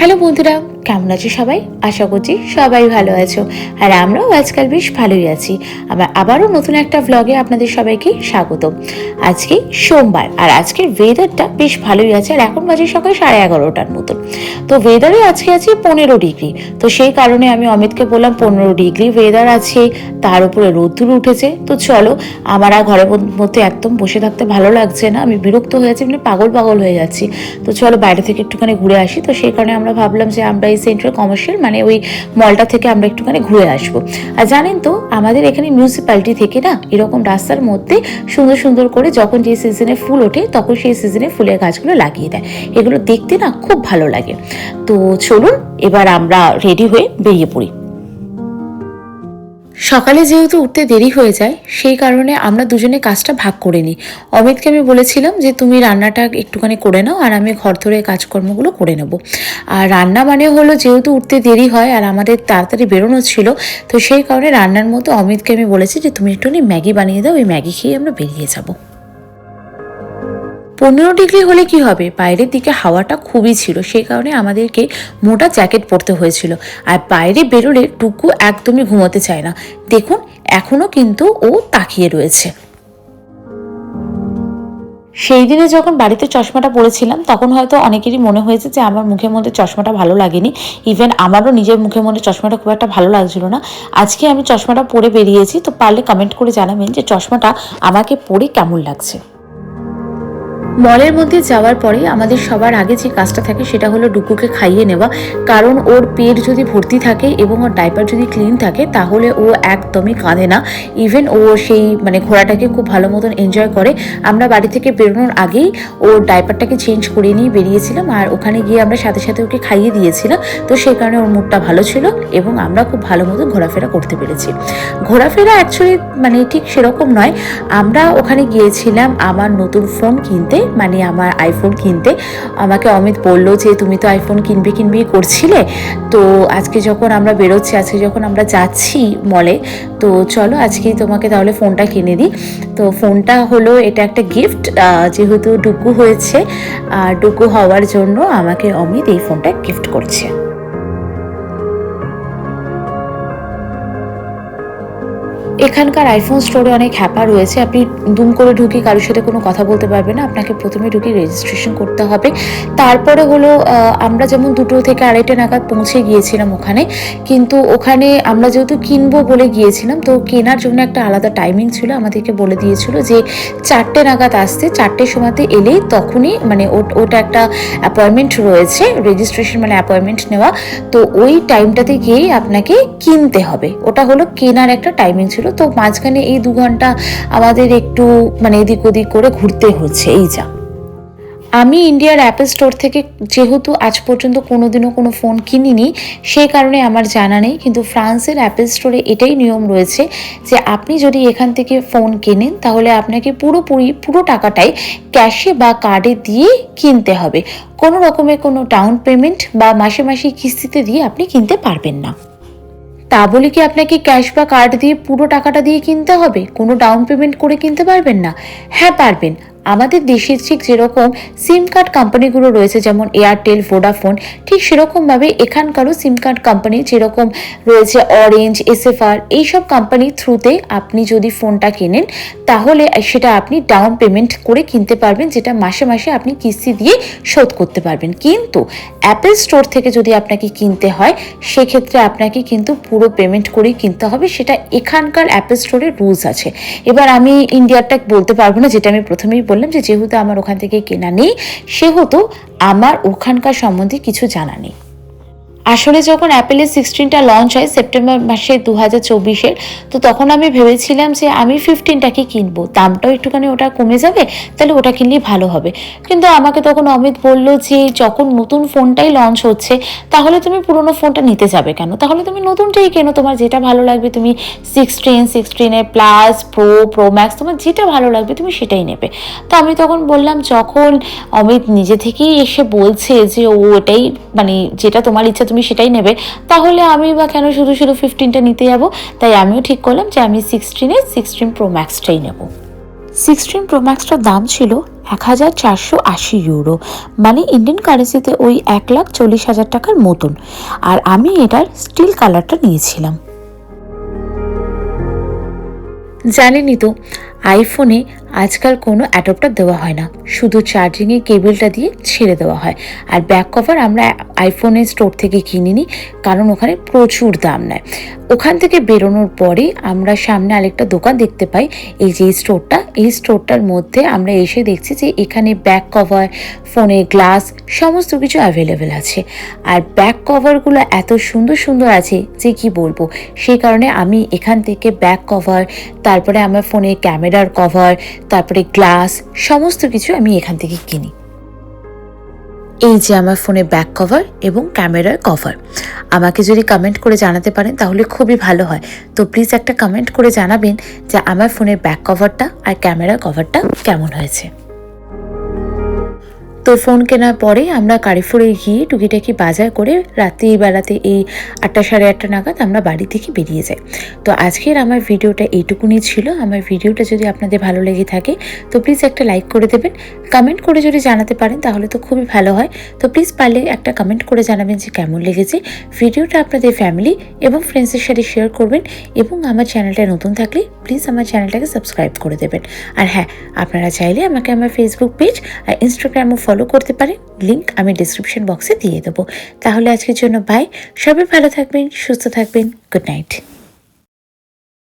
Hello বন্ধুরা কেমন আছো সবাই? আশা করছি সবাই ভালো আছো। আর আমরাও আজকাল বেশ ভালোই আছি। আবার, আবারও নতুন একটা ভ্লগে আপনাদের সবাইকে স্বাগত। আজকে সোমবার, আর আজকের ওয়েদারটা বেশ ভালোই আছে, আর এখন বাজে সকাল সাড়ে এগারোটার মতন। তো ওয়েদারে আজকে আছে পনেরো ডিগ্রি। তো সেই কারণে আমি অমিতকে বললাম, পনেরো ডিগ্রি ওয়েদার আছে, তার উপরে রোদ্দুর উঠেছে। তো চলো, আমার আর ঘরের মধ্যে একদম বসে থাকতে ভালো লাগছে না, আমি বিরক্ত হয়েছি মানে পাগল পাগল হয়ে যাচ্ছি। তো চলো, বাইরে থেকে একটুখানি ঘুরে আসি। তো সেই কারণে আমরা ভাবলাম যে আমরা এই সেন্ট্রাল কমার্শিয়াল মানে ওই মলটা থেকে আমরা একটুখানি ঘুরে আসব। আর জানেন তো, আমাদের এখানে মিউনিসিপ্যালিটি থেকে না, এরকম রাস্তার মধ্যে সুন্দর সুন্দর করে যখন যে সিজনে ফুল ওঠে, তখন সেই সিজনে ফুলের গাছগুলো লাগিয়ে দেয়। এগুলো দেখতে না খুব ভালো লাগে। তো চলুন, এবার আমরা রেডি হয়ে বেরিয়ে পড়ি। সকালে যেহেতু উঠতে দেরি হয়ে যায়, সেই কারণে আমরা দুজনে কাজটা ভাগ করে নিই। অমিতকে আমি বলেছিলাম যে, তুমি রান্নাটা একটুখানি করে নাও, আর আমি ঘর ধরে কাজকর্মগুলো করে নেব। আর রান্না মানে হলো যেহেতু উঠতে দেরি হয়, আর আমাদের তাড়াতাড়ি বেরোনো ছিল, তো সেই কারণে রান্নার মধ্যে অমিতকে আমি বলেছি যে, তুমি একটুখানি ম্যাগি বানিয়ে দাও, ওই ম্যাগি খেয়ে আমরা বেরিয়ে যাব। পনেরো ডিগ্রি হলে কি হবে? বাইরের দিকে হাওয়াটা খুবই ছিল, সেই কারণে আমাদেরকে মোটা জ্যাকেট পরতে হয়েছিল। আর বাইরে বেরোলে টুকু একদমই ঘুমোতে চায় না। দেখুন এখনও কিন্তু ও তাকিয়ে রয়েছে। সেই দিনে যখন বাড়িতে চশমাটা পরেছিলাম, তখন হয়তো অনেকেরই মনে হয়েছে যে আমার মুখের মধ্যে চশমাটা ভালো লাগেনি। ইভেন আমারও নিজের মুখের মধ্যে চশমাটা খুব একটা ভালো লাগছিল না। আজকে আমি চশমাটা পরে বেরিয়েছি, তো পারলে কমেন্ট করে জানাবেন যে চশমাটা আমাকে পরে কেমন লাগছে। মলের মধ্যে যাওয়ার পরে আমাদের সবার আগে যে কাজটা থাকে সেটা হলো ডুকুকে খাইয়ে নেওয়া। কারণ ওর পেট যদি ভর্তি থাকে এবং ওর ডাইপার যদি ক্লিন থাকে, তাহলে ও একদমই কাঁদে না। ইভেন ও সেই মানে ঘোড়াটাকে খুব ভালো মতন এনজয় করে। আমরা বাড়ি থেকে বেরোনোর আগেই ওর ডাইপারটাকে চেঞ্জ করে নিয়ে বেরিয়েছিলাম আর ওখানে গিয়ে আমরা সাথে সাথে ওকে খাইয়ে দিয়েছিলাম। তো সেই কারণে ওর মুডটা ভালো ছিল এবং আমরা খুব ভালো মতো ঘোরাফেরা করতে পেরেছি। ঘোরাফেরা অ্যাকচুয়ালি মানে ঠিক সেরকম নয়। আমরা ওখানে গিয়েছিলাম আমার নতুন ফোন কিনতে। মানে আমার আইফোন কিনতে, আমাকে অমিত বলল যে, তুমি তো আইফোন কিনবে কিনবি করছিলে। তো আজকে যখন আমরা বেরোচ্ছি, আজকে যখন আমরা যাচ্ছি মলে তো চলো আজকেই তোমাকে তাহলে ফোনটা কিনে দিই। তো ফোনটা হলো, এটা একটা গিফট যেহেতু ডুকু হয়েছে, আর ডুকু হওয়ার জন্য আমাকে অমিত এই ফোনটা গিফট করছে। এখানকার আইফোন স্টোরে অনেক হ্যাপা রয়েছে। আপনি দুম করে ঢুকে কারোর সাথে কোনো কথা বলতে পারবেন না। আপনাকে প্রথমে ঢুকে রেজিস্ট্রেশন করতে হবে। তারপরে হলো আমরা যেমন দুটো থেকে আড়াইটে নাগাদ পৌঁছে গিয়েছিলাম ওখানে, কিন্তু ওখানে আমরা যেহেতু কিনবো বলে গিয়েছিলাম, তো কেনার জন্য একটা আলাদা টাইমিং ছিল। আমাদেরকে বলে দিয়েছিল যে চারটে নাগাদ আসতে, চারটের সময়তে এলেই তখনই মানে ওটা একটা অ্যাপয়েন্টমেন্ট রয়েছে রেজিস্ট্রেশন মানে অ্যাপয়েন্টমেন্ট নেওয়া। তো ওই টাইমটাতে গিয়েই আপনাকে কিনতে হবে। ওটা হলো কেনার একটা টাইমিং ছিল। তো? মাঝখানে এই দু ঘণ্টা আমাদের একটু মানে এদিক ওদিক করে ঘুরতে হচ্ছে, এই যা। আমি ইন্ডিয়ার অ্যাপেল স্টোর থেকে যেহেতু আজ পর্যন্ত কোনোদিনও কোনো ফোন কিনিনি, সেই কারণে আমার জানা নেই, কিন্তু ফ্রান্সের অ্যাপেল স্টোরে এটাই নিয়ম রয়েছে যে আপনি যদি এখান থেকে ফোন কেনেন, তাহলে আপনাকে পুরোপুরি, পুরো টাকাটাই ক্যাশে বা কার্ডে দিয়ে কিনতে হবে। কোনো রকমের কোনো ডাউন পেমেন্ট বা মাসে মাসে কিস্তিতে দিয়ে আপনি কিনতে পারবেন না। তা বলে কি আপনাকে ক্যাশ বা কার্ড দিয়ে পুরো টাকাটা দিয়ে কিনতে হবে? কোনো ডাউন পেমেন্ট করে কিনতে পারবেন না? হ্যাঁ পারবেন। আমাদের দেশের ঠিক যেরকম সিম কার্ড কোম্পানিগুলো রয়েছে, যেমন এয়ারটেল ভোডাফোন ঠিক সেরকমভাবে এখানকারও সিম কার্ড কোম্পানি যেরকম রয়েছে অরেঞ্জ এসএফআর এইসব কোম্পানির থ্রুতে আপনি যদি ফোনটা কেনেন, তাহলে সেটা আপনি ডাউন পেমেন্ট করে কিনতে পারবেন, যেটা মাসে মাসে আপনি কিস্তি দিয়ে শোধ করতে পারবেন। কিন্তু অ্যাপেল স্টোর থেকে যদি আপনাকে কিনতে হয়, সেক্ষেত্রে আপনাকে কিন্তু পুরো পেমেন্ট করেই কিনতে হবে, সেটা এখানকার অ্যাপেল স্টোরের রুলস আছে। এবার আমি ইন্ডিয়ারটা বলতে পারব না, যেটা আমি প্রথমেই বললাম যে যেহেতু আমার ওখান থেকে কেনা নেই, সেহেতু আমার ওখানকার সম্বন্ধে কিছু জানা নেই। আসলে যখন অ্যাপেলের সিক্সটিনটা লঞ্চ হয় সেপ্টেম্বর মাসে দু হাজার চব্বিশের, তো তখন আমি ভেবেছিলাম যে আমি ফিফটিনটাকে কিনবো। দামটাও একটুখানি ওটা কমে যাবে, তাহলে ওটা কিনলেই ভালো হবে। কিন্তু আমাকে তখন অমিত বলল যে, যখন নতুন ফোনটাই লঞ্চ হচ্ছে, তাহলে তুমি পুরোনো ফোনটা নিতে যাবে কেন? তাহলে তুমি নতুনটাই কেনো। তোমার যেটা ভালো লাগবে, তুমি সিক্সটিন সিক্সটিনের প্লাস প্রো প্রো ম্যাক্স তোমার যেটা ভালো লাগবে, তুমি সেটাই নেবে। তো আমি তখন বললাম, যখন অমিত নিজে থেকেই এসে বলছে যে, ও এটাই মানে যেটা তোমার ইচ্ছা, তুমি সেটাই নেবে। তাহলে আমি বা কেন শুধু শুধু ফিফটিনটা নিতে যাব? তাই আমিও ঠিক করলাম যে আমি সিক্সটিনে সিক্সটিন প্রো ম্যাক্সটাই নেব। সিক্সটিন প্রো ম্যাক্সটার দাম ছিল এক হাজার চারশো আশি ইউরো। মানে ইন্ডিয়ান কারেন্সিতে ওই এক লাখ চল্লিশ হাজার টাকার মতন। আর আমি এটার স্টিল কালারটা নিয়েছিলাম। জানেনই তো আইফোনে আজকাল কোনো অ্যাডপ্টার দেওয়া হয় না। শুধু চার্জিংয়ে কেবলটা দিয়ে ছেড়ে দেওয়া হয়। আর ব্যাক কভার আমরা আইফোনের স্টোর থেকে কিনে নিই, কারণ ওখানে প্রচুর দাম নেয়। ওখান থেকে বেরোনোর পরে আমরা সামনে আরেকটা দোকান দেখতে পাই। এই যে স্টোরটা এই স্টোরটার মধ্যে আমরা এসে দেখছি যে এখানে ব্যাক কভার ফোনের গ্লাস সমস্ত কিছু অ্যাভেলেবেল আছে। আর ব্যাক কভারগুলো এত সুন্দর সুন্দর আছে যে কি বলব? সেই কারণে আমি এখান থেকে ব্যাক কভার তারপরে আমার ফোনে ক্যামেরার কভার, তারপরে গ্লাস, সমস্ত কিছু আমি এখান থেকে কিনি। এই যে আমার ফোনে ব্যাক কভার এবং ক্যামেরার কভার। আমাকে যদি কমেন্ট করে জানাতে পারেন, তাহলে খুবই ভালো হয়। তো প্লিজ একটা কমেন্ট করে জানাবেন যে আমার ফোনের ব্যাক কভারটা আর ক্যামেরার কভারটা কেমন হয়েছে। তো ফোন কেনার পরে আমরা কারিফোরে গিয়ে টুকিটাকি বাজার করে রাত্রিবেলাতে এই আটটা সাড়ে আটটা নাগাদ আমরা বাড়ি থেকে বেরিয়ে যাই। তো আজকের আমার ভিডিওটা এইটুকুনি ছিল। আমার ভিডিওটা যদি আপনাদের ভালো লেগে থাকে, তো প্লিজ একটা লাইক করে দেবেন। কমেন্ট করে যদি জানাতে পারেন, তাহলে তো খুবই ভালো হয়। তো প্লিজ পারলে একটা কমেন্ট করে জানাবেন যে কেমন লেগেছে ভিডিওটা আপনাদের ফ্যামিলি এবং ফ্রেন্ডসের সাথে শেয়ার করবেন এবং আমার চ্যানেলটা নতুন থাকলে প্লিজ আমার চ্যানেলটাকে সাবস্ক্রাইব করে দেবেন। আর হ্যাঁ আপনারা চাইলে আমাকে আমার ফেসবুক পেজ আর ইনস্টাগ্রামও ফলো করতে পারেন। লিঙ্ক আমি ডিসক্রিপশন বক্সে দিয়ে দেবো। তাহলে আজকের জন্য বাই সবাই ভালো থাকবেন, সুস্থ থাকবেন। Good night